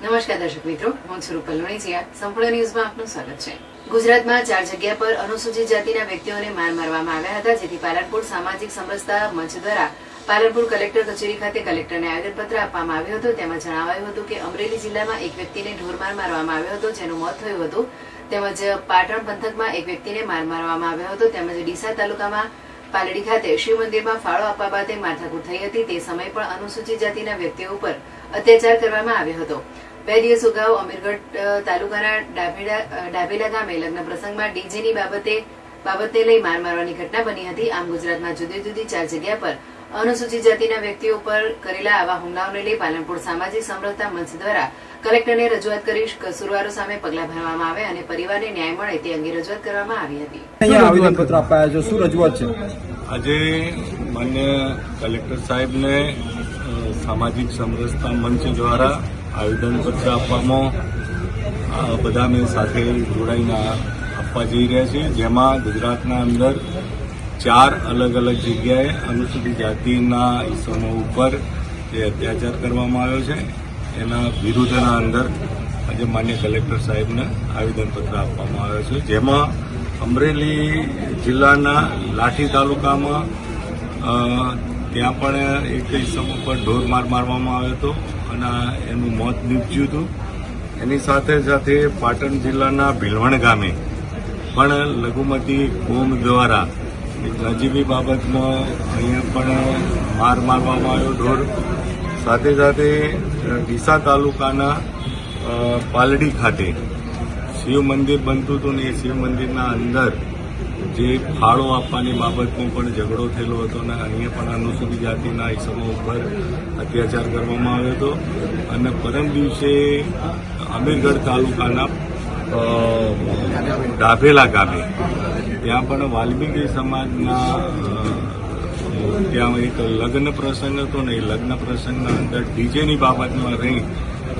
નમસ્કાર દર્શક મિત્રો, હું છું રૂપલ સંપૂર્ણ ન્યૂઝમાં આપનું સ્વાગત છે. ગુજરાતમાં ચાર જગ્યા પર અનુસૂચિત જાતિના વ્યક્તિઓને માર મારવામાં આવ્યા હતા, જેથી પાલનપુર સામાજિક સમરસતા મંચ દ્વારા પાલનપુર કલેક્ટર કચેરી ખાતે કલેક્ટરને આવેદનપત્ર આપવામાં આવ્યું હતું. તેમાં જણાવાયું હતું કે અમરેલી જિલ્લામાં એક વ્યક્તિને ઢોરમાર મારવામાં આવ્યો હતો, જેનું મોત થયું હતું. તેમજ પાટણ પંથકમાં એક વ્યક્તિને માર મારવામાં આવ્યો હતો. તેમજ ડીસા તાલુકામાં પાલડી ખાતે શિવ મંદિરમાં ફાળો આપવા બાબતે માથાકૂટ થઈ હતી. તે સમય પણ અનુસૂચિત જાતિના વ્યક્તિઓ ઉપર અત્યાચાર કરવામાં આવ્યો હતો. બે દિવસ અગાઉ અમીરગઢ તાલુકાના ડાભેલા ગામે લગ્ન પ્રસંગમાં ડીજેની બાબતે બાબતને લઈ માર મારવાની ઘટના બની હતી. આમ ગુજરાતમાં જુદી જુદી ચાર જગ્યા પર અનુસૂચિત જાતિના વ્યક્તિઓ પર કરેલા આવા હુમલાઓને લઈ પાલનપુર સામાજિક સમરસતા મંચ દ્વારા કલેક્ટરને રજૂઆત કરી કસૂરવારો સામે પગલાં ભરવામાં આવે અને પરિવારને ન્યાય મળે તે અંગે રજૂઆત કરવામાં આવી હતી. શું રજૂઆત છે? આજે માન્ય કલેક્ટર સાહેબને સામાજિક સમરસતા મંચ દ્વારા આવેદનપત્ર આપવામાં બધા સાથે જોડાઈને આપવા જઈ રહ્યા છીએ. જેમાં ગુજરાતના અંદર ચાર અલગ અલગ જગ્યાએ અનુસૂચિત જાતિના ઇસમો ઉપર જે અત્યાચાર કરવામાં આવ્યો છે, એના વિરુદ્ધના અંદર આજે માન્ય કલેક્ટર સાહેબને આવેદનપત્ર આપવામાં આવ્યો છે. જેમાં અમરેલી જિલ્લાના લાઠી તાલુકામાં ત્યાં પણ એક ઇસમ ઉપર ઢોર માર મારવામાં આવ્યો હતો. અને એનું મોત નીપજ્યું હતું. એની સાથે સાથે પાટણ જિલ્લાના ભીલવણ ગામે પણ લઘુમતી કોમ દ્વારા એક નજીવી બાબતમાં અહીંયા પણ માર મારવામાં આવ્યો ઢોર. સાથે સાથે ડીસા તાલુકાના પાલડી ખાતે શિવ મંદિર બનતું હતું ને એ શિવ મંદિરના અંદર જે ફાળો આપવાની બાબતનો પણ ઝઘડો થયેલો હતો અને અહીંયા પણ અનુસૂચિત જાતિના ઇસમો ઉપર અત્યાચાર કરવામાં આવ્યો હતો. અને પરમ દિવસે અમીરગઢ તાલુકાના ડાભેલા ગામે, ત્યાં પણ વાલ્મીકી સમાજના ત્યાં એક લગ્ન પ્રસંગ હતો ને એ લગ્ન પ્રસંગના અંદર ડીજેની બાબતમાં રહી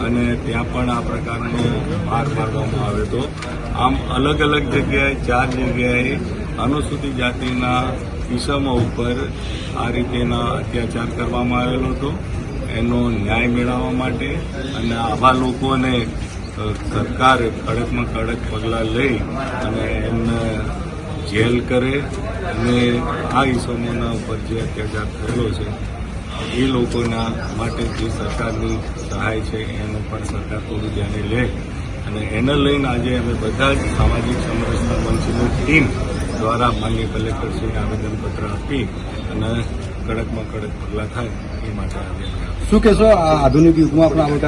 અને ત્યાં પણ આ પ્રકારનો માર મારવામાં આવ્યો હતો. આમ અલગ અલગ જગ્યાએ, ચાર જગ્યાએ અનુસૂચિત જાતિના ઇસમો ઉપર આ રીતેના અત્યાચાર કરવામાં આવેલો હતો. એનો ન્યાય મેળવવા માટે અને આવા લોકોને સરકારે કડકમાં કડક પગલાં લઈ અને એમને જેલ કરે અને આ ઇસમોના ઉપર જે અત્યાચાર થયેલો છે, એ લોકોના માટે જે સરકારની સહાય છે, એનું પણ સરકાર થોડું ધ્યાને લે. અને એને લઈને આજે અમે બધા જ સામાજિક સમરસતા મંચની ટીમ દ્વારા માન્ય કલેક્ટરશ્રીને આવેદનપત્ર આપી અને કડકમાં કડક પગલાં થાય એ માટે શું કહેશો? આધુનિક યુગમાં પણ